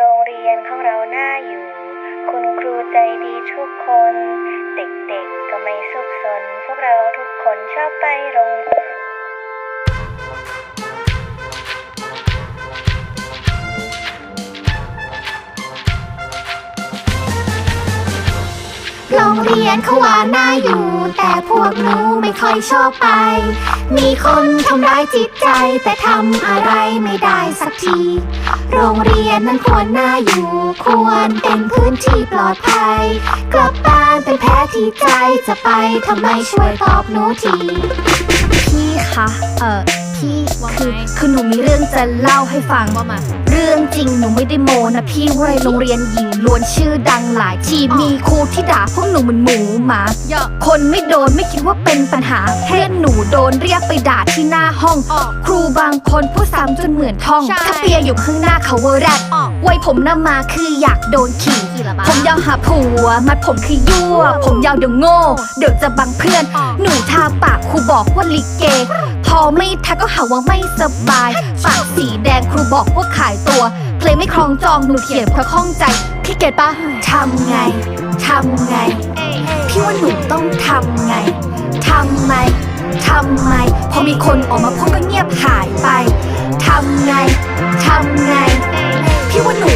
โรงเรียนของเราน่าอยู่ คุณครูใจดีทุกคน เด็กๆก็ไม่สุขสน พวกเราทุกคนชอบไปโรง เรียนเขาว่าน่าอยู่ แต่พวกหนูไม่ค่อยชอบไป มีคนทำร้ายจิตใจ แต่ทำอะไรไม่ได้สักที โรงเรียนนั้นควรน่าอยู่ ควรเป็นพื้นที่ปลอดภัย กลับบ้านเป็นแพ้ที่ใจจะไปทำไมช่วยตอบหนูทีพี่คะเออ พี่ว่าไงคือคือหนูมีเรื่องจะเล่าให้ฟังว่ามาเรื่องจริงหนูไม่ได้โมนะพี่เว้ยโรงเรียนหญิงล้วนชื่อดังหลายที่มีครูที่ด่าพวกหนูเหมือนหมูหมาเยอะคนไม่โดนไม่คิดว่าเป็นปัญหาเพื่อนหนูโดนเรียกไปด่าที่หน้าห้องออกครูบางคนพูดซ้ำจนเหมือนท่องใช่ถ้าเปียอยู่ข้างหน้าเขาว่าแรดออกไว้ผมหน้ามาคืออยากโดนขี่ขี่ละบ้าผมยาวหาผัวมัดผมคือยั่ว ผมยาวเดี๋ยวโง่ เดี๋ยวจะบังเพื่อนออกหนูทาปากครูบอกว่าลิเก พอไม่ทัก ก็หาว่าไม่สบาย ปากสีแดงครูบอกว่าขายตัว เพลงไม่คล้องจองหนูเขียนเพราะข้องใจ พี่เกดปะทำไง ทำไง พี่ว่าหนูต้องทำไง ทำไม ทำไม พอมีคนออกมาพูดก็เงียบหายไป ทำไง ทำไง พี่ว่าหนู